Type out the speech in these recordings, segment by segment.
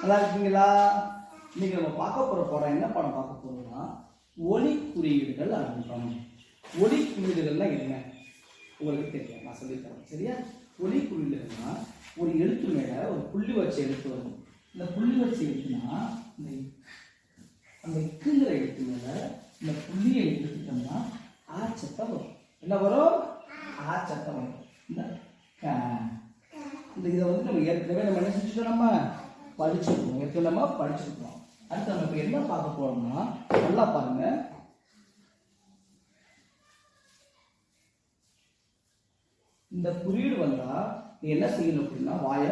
நல்லா இருக்கீங்களா? இன்னைக்கு நம்ம பார்க்க போகிற படம் என்ன படம் பார்க்க போகிறோம்னா ஒலி குறியீடுகள் அறிமுகம் ஒலி குறியீடுகள்னா என்ன? உங்களுக்கு தெரியும். நான் சொல்லித்தரேன் சரியா? ஒலி குறியீடுகள்னா ஒரு எழுத்து மேலே ஒரு புள்ளி வச்ச எழுத்து வரும். இந்த புள்ளி வச்ச எழுத்துனா இந்த அந்த இக்குங்கிற எழுத்து மேலே இந்த புள்ளியை எடுத்துட்டோம்னா ஆ சத்தம் வரும். என்ன வரும்? ஆ சத்தம் வரும். இந்த இந்த இதை வந்து நம்ம ஏற்கனவே நம்ம என்ன செஞ்சுட்டோம் நம்ம? படிச்சிருக்கோம். ஏற்கனவே படிச்சிருக்கோம். அடுத்து நம்ம இப்போ என்ன பார்க்க போறோம்னா நல்லா பாருங்க. இந்த குறியீடு வந்தா நீ என்ன செய்யணும் அப்படின்னா வாய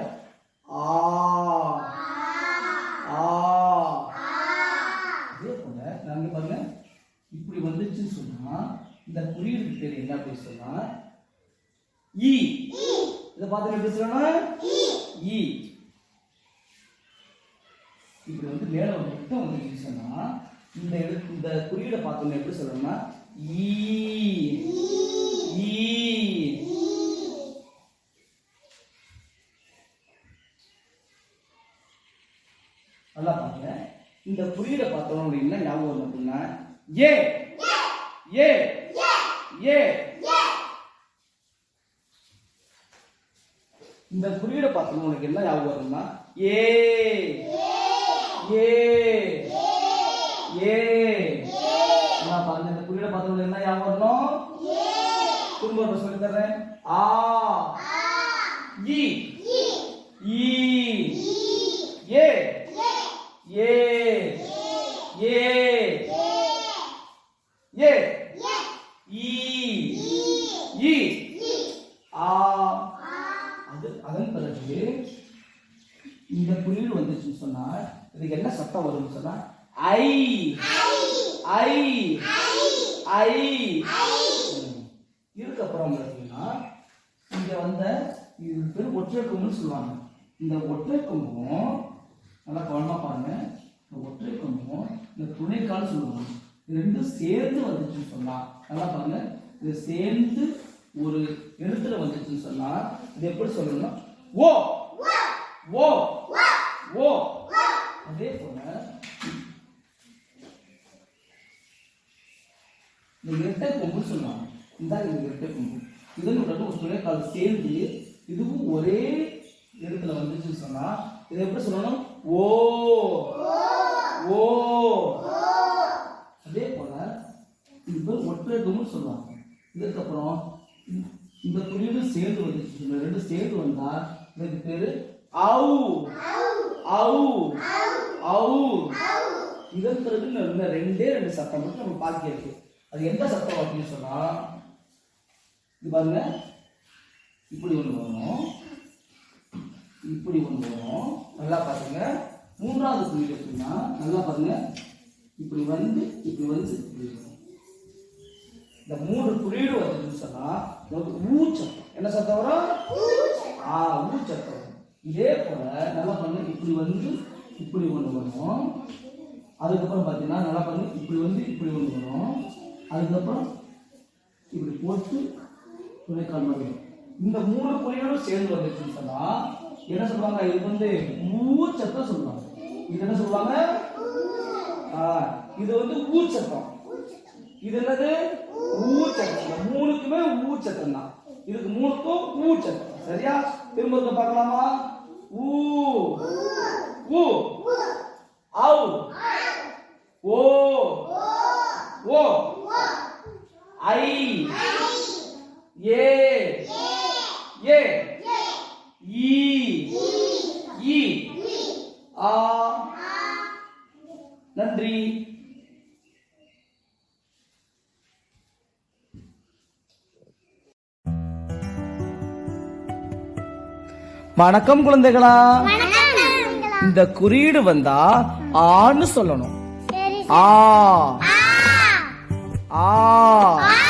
ஆ. ஆ. அதே போல நாங்க பாருங்க. இப்படி வந்துச்சுன்னு சொன்னா இந்த குறியீடுக்கு பேர் என்ன அப்படி சொன்னா ஈ. இதை பார்த்து எப்படி சொல்லணும்? ஈ இப்படி வந்து மேல ஒரு முட்டம் வந்துச்சுன்னு சொன்னா இந்த எழுத்து இந்த குறியீடை பார்த்தோம்னா எப்படி சொல்லணும்னா ஈ ஈ. நல்லா பாருங்க. இந்த குறியீடை பார்த்தோம் அப்படின்னா என்ன ஞாபகம் வரும் அப்படின்னா ஏ. ஏ. ஏ. இந்த குறியீடை பார்த்தோம் உங்களுக்கு என்ன ஞாபகம் வரும்னா ஏ ஏ நல்லா பாருங்க இந்த குறியீடை பார்த்தோம்னா என்ன ஞாபகம் வரணும் திரும்ப ஒரு சொல்லி தர்றேன் ஆ இ ஈ. ஏ. ஏ. ஏ. ஏ. ஈ. ஈ. ஆ. அது அதன் பிறகு இந்த குறியீடு வந்துச்சுன்னு சொன்னா இதுக்கு என்ன சத்தம் வரும்னு சொன்னா ஐ. ஐ. ஐ. ஐ. இதுக்கப்புறம் பார்த்தீங்கன்னா இங்கே வந்த இது பேர் ஒற்றை கொம்புன்னு சொல்லுவாங்க. இந்த ஒற்றை கொம்பும் நல்லா கவனமாக பாருங்க. இந்த ஒற்றை கொம்பும் இந்த துணைக்கால் சொல்லுவாங்க. ரெண்டும் சேர்ந்து வந்துச்சுன்னு சொன்னா நல்லா பாருங்க. இது சேர்ந்து ஒரு எழுத்துல வந்துச்சுன்னு சொன்னால் இது எப்படி சொல்லணும்னா ஓ! ஓ அதே போல இந்த இரட்டை கொம்பு சொல்லுவாங்க இந்த இந்த இரட்டை கொம்பு இதனுடன் ஒரு துணைக்கால் சேர்ந்து இதுவும் ஒரே இடத்துல வந்துச்சுன்னு சொன்னா இதை எப்படி சொல்லணும் ஓ ஓ அதே போல இது பேர் ஒற்றை சொல்லுவாங்க இதுக்கப்புறம் இந்த- இந்த சேர்ந்து வந்துச்சு இந்த ரெண்டு சேர்ந்து வந்தா இதுக்கு பேரு அவு அவு அவு இதற்கு பிறகு ரெண்டே ரெண்டு சத்தம் மட்டும் நம்ம பாக்கி இருக்கு. அது எந்த சத்தம் அப்படின்னு சொன்னா இது பாருங்க. இப்படி ஒன்று வரும். இப்படி ஒன்று வரும். நல்லா பாருங்க. மூன்றாவது குறியீடு எப்படின்னா நல்லா பாருங்க. இப்படி வந்து இப்படி வந்து இப்படி வரும். இந்த மூணு குறியீடு வந்துச்சுன்னு சொன்னா நமக்கு என்ன சத்தம் வரும்? ஆ ஊ சத்தம் வரும் இதே போல நல்லா பாருங்க. இப்படி வந்து இப்படி ஒன்று வரும். அதுக்கப்புறம் பார்த்தீங்கன்னா நல்லா பாருங்க. இப்படி வந்து இப்படி ஒன்று வரும். அதுக்கப்புறம் இப்படி போட்டு துணைக்கால் மாதிரி இந்த மூணு குறிகளும் சேர்ந்து வந்துச்சுன்னு சொன்னா என்ன சொல்லுவாங்க? இது வந்து ஊச்சத்தம் சொல்லுவாங்க. இது என்ன சொல்லுவாங்க? இது வந்து ஊச்சத்தம். இது என்னது? ஊச்சத்தம். மூணுக்குமே ஊச்சத்தம் தான். இதுக்கு மூணுக்கும் ஊச்சத்தம். சரியா? திரும்ப பார்க்கலாமா? ஊ ஊ ஆவ் ஓ ஓ ஐ ஏ. ஏ. ஈ. ஈ. ஆ. நன்றி. வணக்கம் குழந்தைகளா. இந்த குறியீடு வந்தா ஆன்னு சொல்லணும். ஆ. ஆ.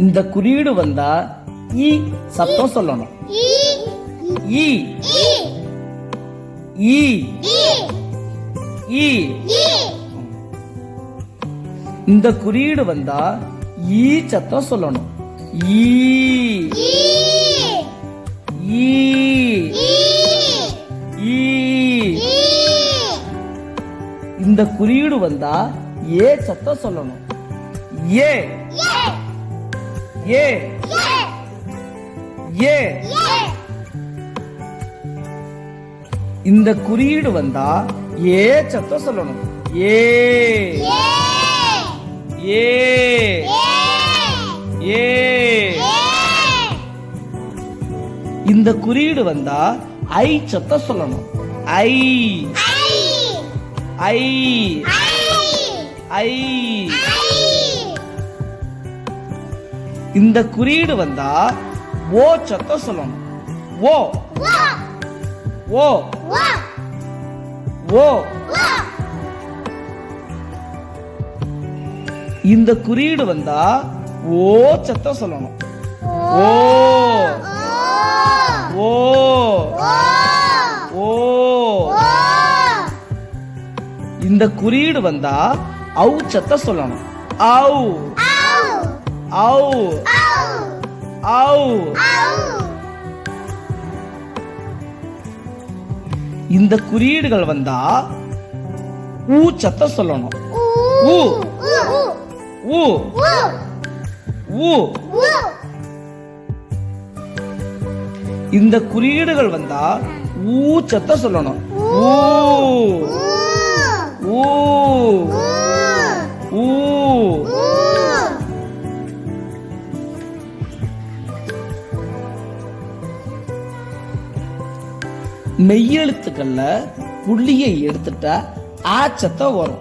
இந்த குறியீடு வந்தா ஈ சத்தம் சொல்லணும் ஈ ஈ ஈ இந்த குறியீடு வந்தா ஈ சத்தம் சொல்லணும் ஈ ஈ ஈ ஈ ஈ இந்த குறியீடு வந்தா ஏ சத்தம் சொல்லணும் ஏ ஏ. ஏ. இந்த குறியீடு வந்தா ஏ சத்தம் சொல்லணும். ஏ. ஏ. ஏ. ஏ ஏ இந்த குறியீடு வந்தா ஐ சத்தம் சொல்லணும். ஐ. ஐ. ஐ. இந்த குறியீடு வந்தா ஓ சத்தம் சொல்லணும். ஓ. ஓ. ஓ. இந்த குறியீடு வந்தா ஓ சத்தம் சொல்லணும். ஓ. ஓ. ஓ. இந்த குறியீடு வந்தா அவு சத்தம் சொல்லணும். அவு ஔ ஆவ் இந்த குறியீடுகள் வந்தா ஊ சத்தம் சொல்லணும். ஊ. ஊ. ஊ. இந்த குறியீடுகள் வந்தா ஊ சத்தம் சொல்லணும். ஊ. ஊ. மெய்யெழுத்துக்கள்ல புள்ளியை எடுத்துட்டா ஆ சத்தம் வரும்.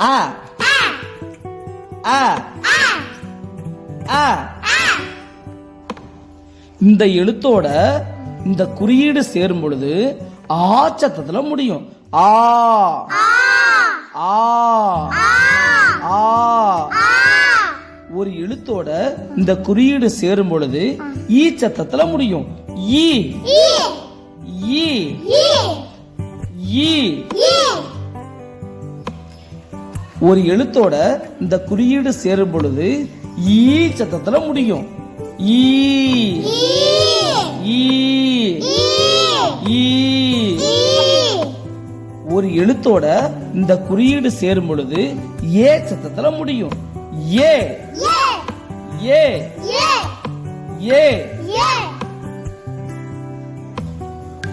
ஆ. ஆ. ஆ. இந்த எழுத்தோட இந்த குறியீடு சேரும் பொழுது ஆ சத்தத்துல முடியும். ஆ. ஆ. ஆ. ஒரு எழுத்தோட இந்த குறியீடு சேரும் பொழுது ஈ சத்தத்துல முடியும். ஈ. ஈ. ஈ. ஒரு எழுத்தோட இந்த குறியீடு சேரும் பொழுது ஈ சத்தத்துல முடியும். ஈ. ஈ. ஈ. ஒரு எழுத்தோட இந்த குறியீடு சேரும் பொழுது ஏ சத்தத்துல முடியும். ஏ. ஏ. ஏ.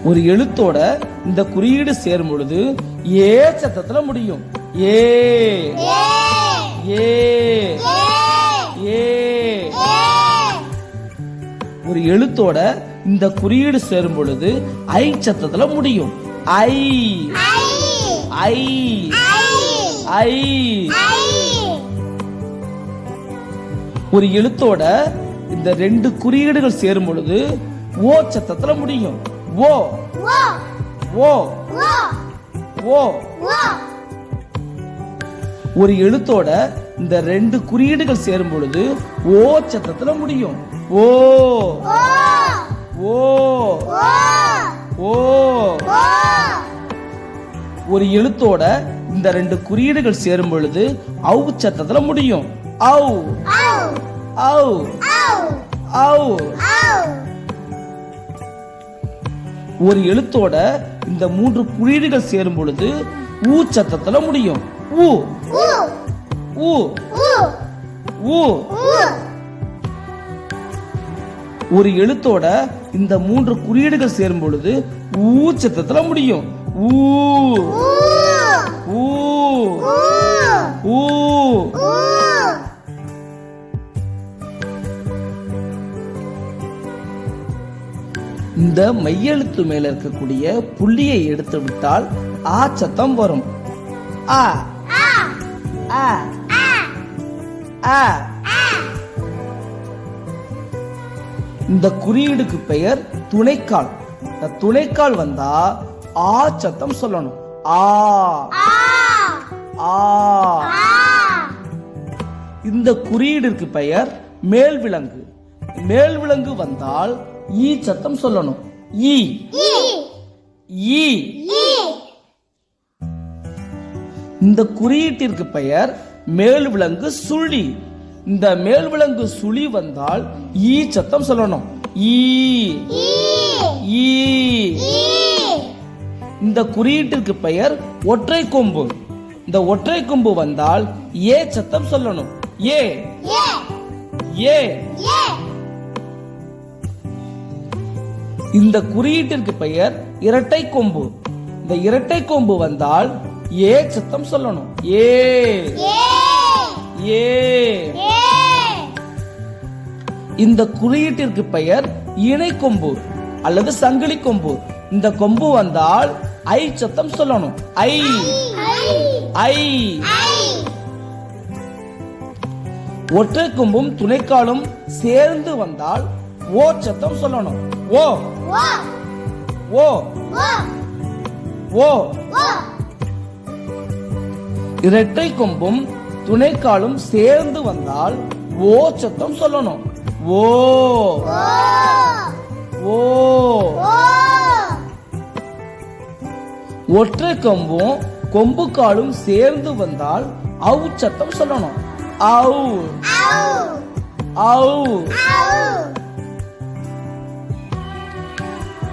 ஒரு எழுத்தோட இந்த குறியீடு சேரும் பொழுது ஏ சத்தத்துல முடியும். ஏ. ஏ. ஏ. ஒரு எழுத்தோட இந்த குறியீடு சேரும் பொழுது ஐ சத்தத்துல முடியும். ஐ. ஐ. ஐ. ஒரு எழுத்தோட இந்த ரெண்டு குறியீடுகள் சேரும் பொழுது ஓ சத்தத்துல முடியும். ஓ ஓ ஓ ஒரு எழுத்தோட இந்த ரெண்டு குறியீடுகள் சேரும் பொழுது ஓ சத்தத்துல முடியும். ஓ. ஓ. ஓ. ஒரு எழுத்தோட இந்த ரெண்டு குறியீடுகள் சேரும் பொழுது ஔ சத்தத்துல முடியும். ஔ. ஔ. ஔ. ஒரு எழுத்தோட இந்த மூன்று குறியீடுகள் சேரும் பொழுது ஊ சத்தத்துல முடியும். ஊ. ஊ. ஊ. ஒரு எழுத்தோட இந்த மூன்று குறியீடுகள் சேரும் பொழுது ஊ சத்தத்துல முடியும். ஊ. ஊ. இந்த மையெழுத்து மேல இருக்கக்கூடிய புள்ளியை எடுத்து விட்டால் ஆ சத்தம் வரும். ஆ. ஆ. ஆ. இந்த குறியீடுக்கு பெயர் துணைக்கால். இந்த துணைக்கால் வந்தா ஆ சத்தம் சொல்லணும். ஆ. ஆ. இந்த குறியீடிற்கு பெயர் மேல் விலங்கு மேல் விலங்கு வந்தால் ஈ சத்தம் சொல்லணும். ஈ. ஈ. இந்த குறியீட்டிற்கு பெயர் மேல் விலங்கு சுழி. இந்த மேல் விலங்கு சுழி வந்தால் ஈ சத்தம் சொல்லணும். ஈ. ஈ. இந்த குறியீட்டிற்கு பெயர் ஒற்றை கொம்பு. இந்த ஒற்றை கொம்பு வந்தால் ஏ சத்தம் சொல்லணும். ஏ. ஏ. இந்த குறியீட்டிற்கு பெயர் இரட்டை கொம்பு. இந்த இரட்டை கொம்பு வந்தால் ஏ சத்தம் சொல்லணும். ஏ. ஏ. இந்த குறியீட்டிற்கு பெயர் இணை கொம்பு அல்லது சங்கிலி கொம்பு. இந்த கொம்பு வந்தால் ஐ சத்தம் சொல்லணும். ஐ ஐ ஐ. ஐ. ஒற்றை கொம்பும் துணைக்காலும் சேர்ந்து வந்தால் ஓ சத்தம் சொல்லணும். ஓ. ஓ ஓ இரட்டை கொம்பும் துணைக்காலும் சேர்ந்து வந்தால் ஓ சத்தம் சொல்லணும். ஓ. ஓ. ஒற்றை கொம்பும் கொம்பு காலும் சேர்ந்து வந்தால் அவு சத்தம் சொல்லணும். அவு அவு ஆவ்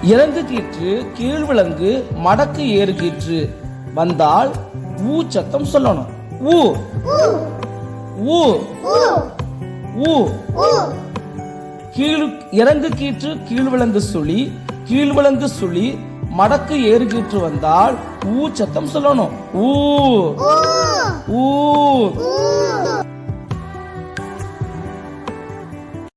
இறங்கு கீற்று கீழ்விலங்கு மடக்கு ஏறு கீற்று வந்தால் ஊ சத்தம் சொல்லணும். ஊ. ஊ. ஊ. கீழ் இறங்கு கீற்று கீழ்விலங்கு சுழி கீழ்விலங்கு சுழி மடக்கு ஏறு கீற்று வந்தால் ஊ சத்தம் சொல்லணும். ஊ. ஊ.